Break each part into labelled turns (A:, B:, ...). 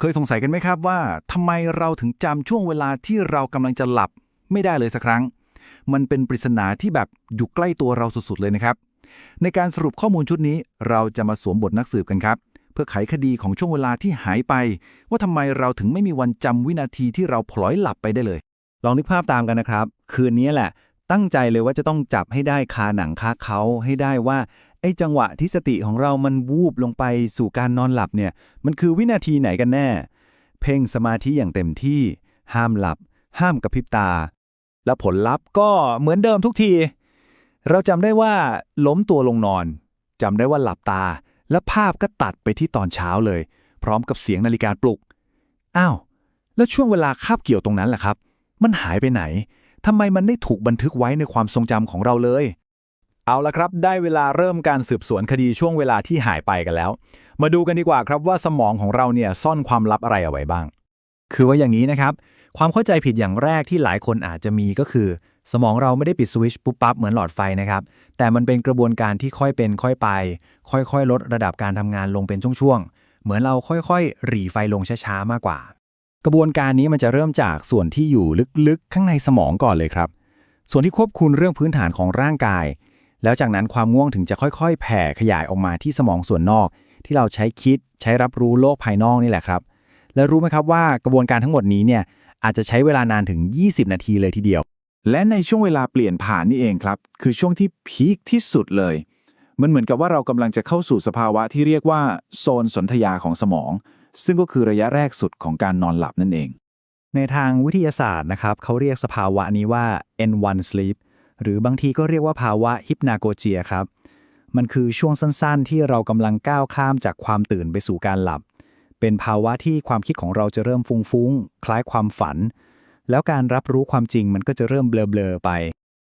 A: เคยสงสัยกันไหมครับว่าทำไมเราถึงจำช่วงเวลาที่เรากำลังจะหลับไม่ได้เลยสักครั้ง มันเป็นปริศนาที่แบบอยู่ใกล้ตัวเราสุดๆเลยนะครับ ในการสรุปข้อมูลชุดนี้ เราจะมาสวมบทนักสืบกันครับ เพื่อไขคดีของช่วงเวลาที่หายไป ว่าทำไมเราถึงไม่มีวันจำวินาทีที่เราพลอยหลับไปได้เลย
B: ลองนึกภาพตามกันนะครับ คืนนี้แหละ ตั้งใจเลยว่าจะต้องจับให้ได้คาหนังคาเขาให้ได้ว่า ไอ้จังหวะที่สติของเรามันวูบลงไปสู่การนอนหลับเนี่ย มันคือวินาทีไหนกันแน่ เพ่งสมาธิอย่างเต็มที่ ห้ามหลับ ห้ามกระพริบตา แล้วผลลัพธ์ก็เหมือนเดิมทุกที เราจำได้ว่าล้มตัวลงนอนจำได้ว่าหลับตา และภาพก็ตัดไปที่ตอนเช้าเลย พร้อมกับเสียงนาฬิกาปลุก อ้าว แล้วช่วงเวลาคาบเกี่ยวตรงนั้นแหละครับ มันหายไปไหนทำไมมันได้ถูกบันทึกไว้ในความทรงจำของเราเลย เอาละครับ ได้เวลาเริ่มการสืบสวนคดีช่วงเวลาที่หายไปกันแล้ว มาดูกันดีกว่าครับว่าสมองของเราเนี่ยซ่อนความลับอะไรเอาไว้บ้าง คือว่าอย่างนี้นะครับ ความเข้าใจผิดอย่างแรกที่หลายคนอาจจะมีก็คือ สมองเราไม่ได้ปิดสวิตช์ปุ๊บปั๊บเหมือนหลอดไฟนะครับ แต่มันเป็นกระบวนการที่ค่อยเป็นค่อยไป ค่อยๆ ลดระดับการทำงานลงเป็นช่วงๆ เหมือนเราค่อยๆ หรี่ไฟลงช้าๆ มากกว่า กระบวนการนี้มันจะเริ่มจากส่วนที่อยู่ลึกๆ ข้างในสมองก่อนเลยครับ ส่วนที่ควบคุมเรื่องพื้นฐานของร่างกาย แล้วจากนั้นความง่วงถึงจะค่อยๆ แผ่ขยายออกมาที่สมองส่วนนอก ที่เราใช้คิดใช้รับรู้โลกภายนอกนี่แหละครับ แล้วรู้ไหมครับว่ากระบวนการทั้งหมดนี้เนี่ยอาจจะใช้เวลานานถึง 20 นาทีเลยทีเดียว
A: และในช่วงเวลาเปลี่ยนผ่านนี่เองครับ คือช่วงที่พีคที่สุดเลย มันเหมือนกับว่าเรากำลังจะเข้าสู่สภาวะที่เรียกว่าโซนสนธยาของสมอง ซึ่งก็คือระยะแรกสุดของการนอนหลับนั่นเอง
B: ในทางวิทยาศาสตร์นะครับเขาเรียกสภาวะนี้ว่า N1 sleep หรือบางทีก็เรียกว่าภาวะฮิปนาโกเจียครับ มันคือช่วงสั้นๆ ที่เรากำลังก้าวข้ามจากความตื่นไปสู่การหลับ เป็นภาวะที่ความคิดของเราจะเริ่มฟุ้งๆ คล้ายความฝัน แล้วการรับรู้ความจริงมันก็จะเริ่มเบลอๆไป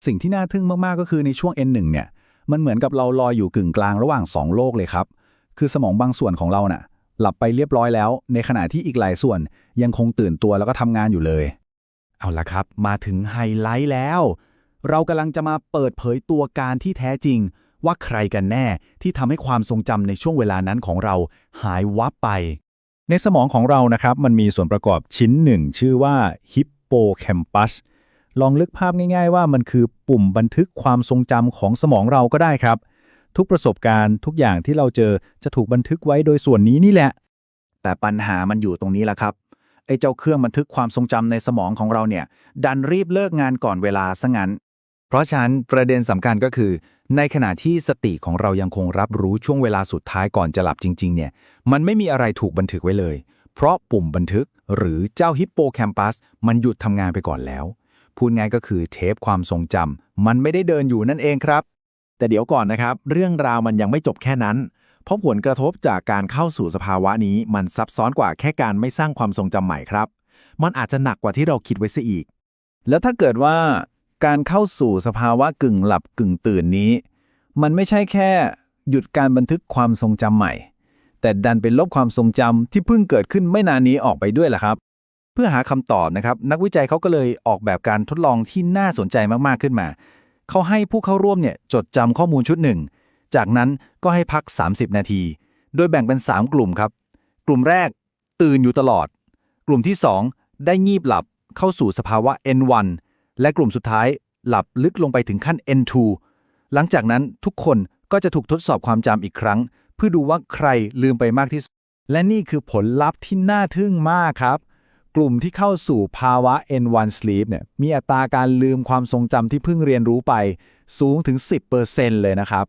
A: สิ่งที่น่าทึ่งมากๆ ก็คือในช่วง N1 เนี่ย มันเหมือนกับเราลอยอยู่กึ่งกลางระหว่าง 2 โลกเลยครับ คือสมองบางส่วนของเราน่ะ หลับไปเรียบร้อยแล้ว ในขณะที่อีกหลายส่วนยังคงตื่นตัวแล้วก็ทำงานอยู่เลย
B: เอาละครับ มาถึงไฮไลท์แล้ว เรากำลังจะมาเปิดเผยตัวการที่แท้จริง ว่าใครกันแน่ที่ทำให้ความทรงจำในช่วงเวลานั้นของเราหายวับไป
A: ในสมองของเรานะครับ มันมีส่วนประกอบชิ้นหนึ่ง ชื่อว่าฮิปโปแคมปัสลองลึกภาพง่าย ๆ ว่ามันคือปุ่มบันทึกความทรงจำของสมองเราก็ได้ครับ ทุกประสบการณ์ทุกอย่างที่เราเจอจะถูกบันทึกไว้โดยส่วนนี้นี่แหละ แต่ปัญหามันอยู่ตรงนี้แหละครับไอ้เจ้าเครื่องบันทึกความทรงจำในสมองของเราเนี่ย ดันรีบเลิกงานก่อนเวลาซะงั้น เพราะฉะนั้นประเด็นสำคัญก็คือ ในขณะที่สติของเรายังคงรับรู้ช่วงเวลาสุดท้ายก่อนจะหลับจริง ๆ เนี่ย มันไม่มีอะไรถูกบันทึกไว้เลย เพราะปุ่มบันทึกหรือเจ้าฮิปโปแคมปัสมันหยุดทำงานไปก่อนแล้ว พูดง่ายก็คือเทปความทรงจำมันไม่ได้เดินอยู่นั่นเองครับ
C: แต่เดี๋ยวก่อนนะครับ เรื่องราวมันยังไม่จบแค่นั้น เพราะผลกระทบจากการเข้าสู่สภาวะนี้มันซับซ้อนกว่าแค่การไม่สร้างความทรงจำใหม่ครับ มันอาจจะหนักกว่าที่เราคิดไว้ซะอีก
A: แล้วถ้าเกิดว่า การเข้าสู่สภาวะกึ่งหลับกึ่งตื่นนี้ มันไม่ใช่แค่หยุดการบันทึกความทรงจำใหม่ แต่ดันเป็นลบความทรงจำที่เพิ่งเกิดขึ้นไม่นานนี้ออกไปด้วยล่ะครับ เพื่อหาคำตอบนะครับ นักวิจัยเขาก็เลยออกแบบการทดลองที่น่าสนใจมาก ๆ ขึ้นมา เขาให้ผู้เข้าร่วมเนี่ยจดจำข้อมูลชุดหนึ่ง จากนั้นก็ให้พัก 30 นาที โดยแบ่งเป็น 3 กลุ่มครับ กลุ่มแรกตื่นอยู่ตลอด กลุ่มที่ 2 ได้งีบหลับเข้าสู่สภาวะ N1 และกลุ่มสุดท้ายหลับลึกลงไปถึงขั้น N2 หลังจากนั้นทุกคนก็จะถูกทดสอบความจำอีกครั้ง เพื่อดูว่าใครลืมไปมากที่สุด และนี่คือผลลัพธ์ที่น่าทึ่งมากครับ กลุ่มที่เข้าสู่ภาวะ N1 sleep เนี่ยมีอัตราการลืมความทรงจำที่เพิ่งเรียนรู้ไป สูงถึง 10%เลยนะครับ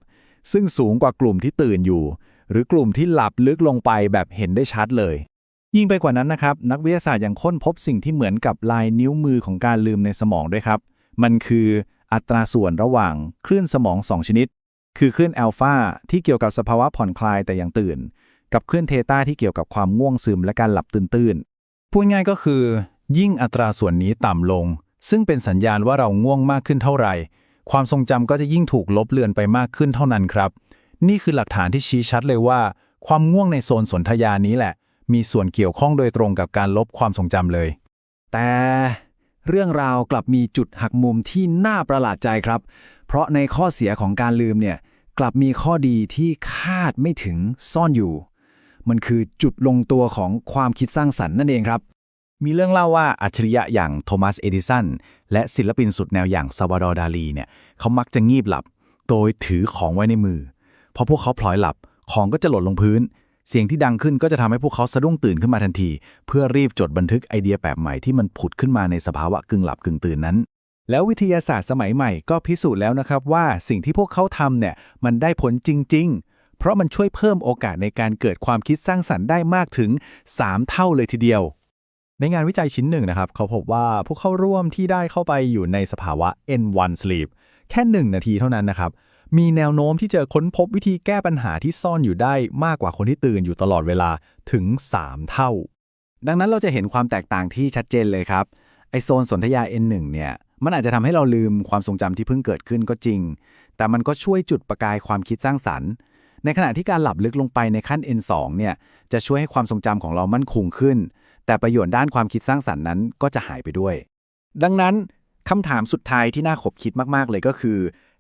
A: ซึ่งสูงกว่ากลุ่มที่ตื่นอยู่ หรือกลุ่มที่หลับลึกลงไปแบบเห็นได้ชัดเลย ยิ่งไปกว่านั้นนะครับ นักวิทยาศาสตร์ยังค้นพบสิ่งที่เหมือนกับลายนิ้วมือของการลืมในสมองด้วยครับ มันคืออัตราส่วนระหว่างคลื่นสมอง 2 ชนิด คือคลื่นอัลฟาที่เกี่ยวกับสภาวะผ่อนคลายแต่ยังตื่น กับคลื่นเทต้าที่เกี่ยวกับความง่วงซึมและการหลับตื่นๆพูดง่ายก็คือ ยิ่งอัตราส่วนนี้ต่ำลง ซึ่งเป็นสัญญาณว่าเราง่วงมากขึ้นเท่าไหร่ ความทรงจำก็จะยิ่งถูกลบเลือนไปมากขึ้นเท่านั้นครับ นี่คือหลักฐานที่ชี้ชัดเลยว่า ความง่วงในโซนสนธยานี้แหละ มีส่วนเกี่ยวข้องโดยตรงกับการลบความทรงจำเลย
B: แต่เรื่องราวกลับมีจุดหักมุมที่น่าประหลาดใจครับ เพราะในข้อเสียของการลืมเนี่ยกลับมีข้อดีที่คาดไม่ถึงซ่อนอยู่
D: มันคือจุดลงตัวของความคิดสร้างสรรค์นั่นเองครับ
B: มีเรื่องเล่าว่าอัจฉริยะอย่างโทมัส เอดิสัน และศิลปินสุดแนวอย่างซาวาดอร์ดาลีเนี่ยเขามักจะงีบหลับ โดยถือของไว้ในมือ พอพวกเขาพลอยหลับ ของก็จะหล่นลงพื้น เสียงที่ดังขึ้นก็จะทำให้พวกเขาสะดุ้งตื่นขึ้นมาทันที เพื่อรีบจดบันทึกไอเดียแบบใหม่ที่มันผุดขึ้นมาในสภาวะกึ่งหลับกึ่งตื่นนั้น
E: แล้ววิทยาศาสตร์สมัยใหม่ก็พิสูจน์แล้วนะครับว่าสิ่งที่พวกเขาทำเนี่ยมันได้ผลจริง ๆ เพราะมันช่วยเพิ่มโอกาสในการเกิดความคิดสร้างสรรค์ได้มากถึง 3 เท่าเลยทีเดียว
F: ในงานวิจัยชิ้นหนึ่งนะครับ เขาพบว่าผู้เข้าร่วมที่ได้เข้าไปอยู่ในสภาวะ N1 sleep แค่ 1 นาทีเท่านั้นนะครับ มีแนวโน้มที่จะค้นพบวิธีแก้ปัญหาที่ซ่อนอยู่ได้มากกว่าคนที่ตื่นอยู่ตลอดเวลาถึง 3 เท่า
B: ดังนั้นเราจะเห็นความแตกต่างที่ชัดเจนเลยครับ ไอโซนสนธยา N1 เนี่ยมันอาจจะทำให้เราลืมความทรงจำที่เพิ่งเกิดขึ้นก็จริง แต่มันก็ช่วยจุดประกายความคิดสร้างสรรค์ ในขณะที่การหลับลึกลงไปในขั้น N2 เนี่ยจะช่วยให้ความทรงจำของเรามั่นคงขึ้น แต่ประโยชน์ด้านความคิดสร้างสรรค์นั้นก็จะหายไปด้วย
G: ดังนั้นคำถามสุดท้ายที่น่าขบคิดมาก ๆ เลยก็คือ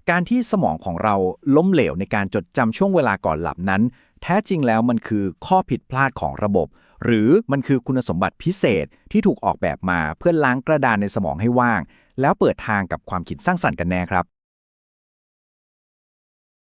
G: การที่สมองของเราล้มเหลวในการจดจำช่วงเวลาก่อนหลับนั้น แท้จริงแล้วมันคือข้อผิดพลาดของระบบ หรือมันคือคุณสมบัติพิเศษที่ถูกออกแบบมาเพื่อล้างกระดานในสมองให้ว่าง แล้วเปิดทางกับความคิดสร้างสรรค์กันแน่ครับ